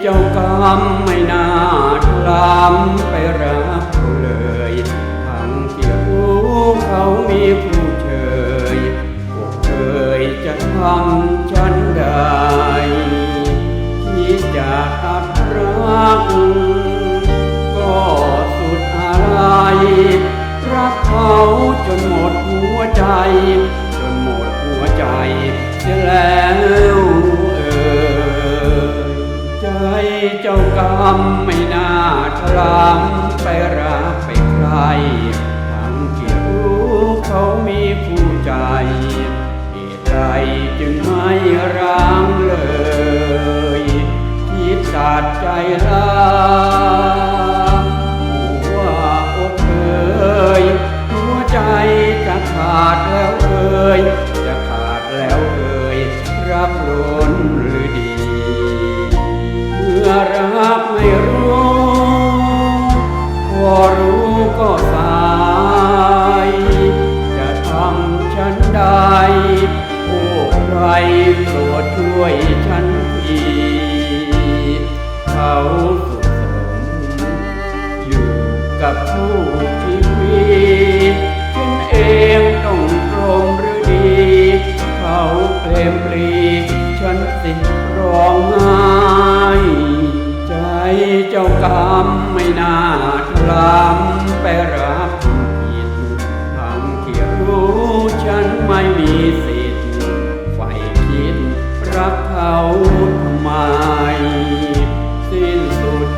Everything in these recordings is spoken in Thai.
เจ้ากรรมไม่น่าทลำไปรักเขาเลยทั้งที่รู้เขามีผู้เชยพวกเคยจะทำฉันได้ที่จะตัดรัก ก็สุดอะไรรักเขาจนหมดหัวใจ จนหมดหัวใจเสียแล้ว ใจเจ้ากรรมไม่น่าทลำไปรักไปใครทั้งที่รู้เขามีผู้ใจเหตุใดจึงไม่ร้างเลยคิดสาดใจลาหัวอกเอ่ยหัวใจจะขาดแล้วเอ่ยจะขาดแล้วเอ่ยรับล้ วยฉันทีเขาสุขสมอยู่กับผู้ชีวิตฉันเองต้องตรงหรือดี เขาเพลมปลีฉันสิร้องไห้ใจเจ้ากรรมไม่น่าทลำไปรับผิดทั้งที่รู้ฉันไม่มี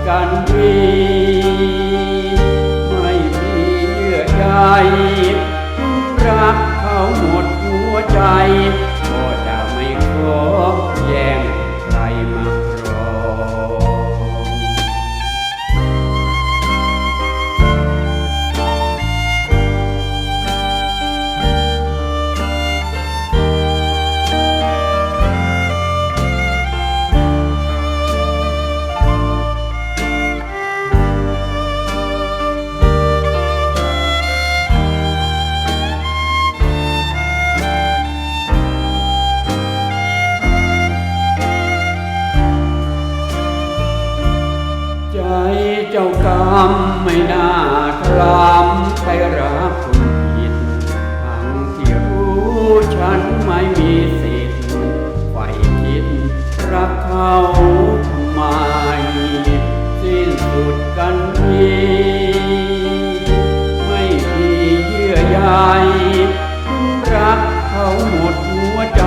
กันที เจ้ากรรมไม่น่ากรามใครรับคุณผิดทั้งที่รู้ฉันไม่มีสิทธิ์ไว้คิดรักเขาทำไมสิ้นสุดกันทีไม่มีเยื่อใยรักเขาหมดหัวใจ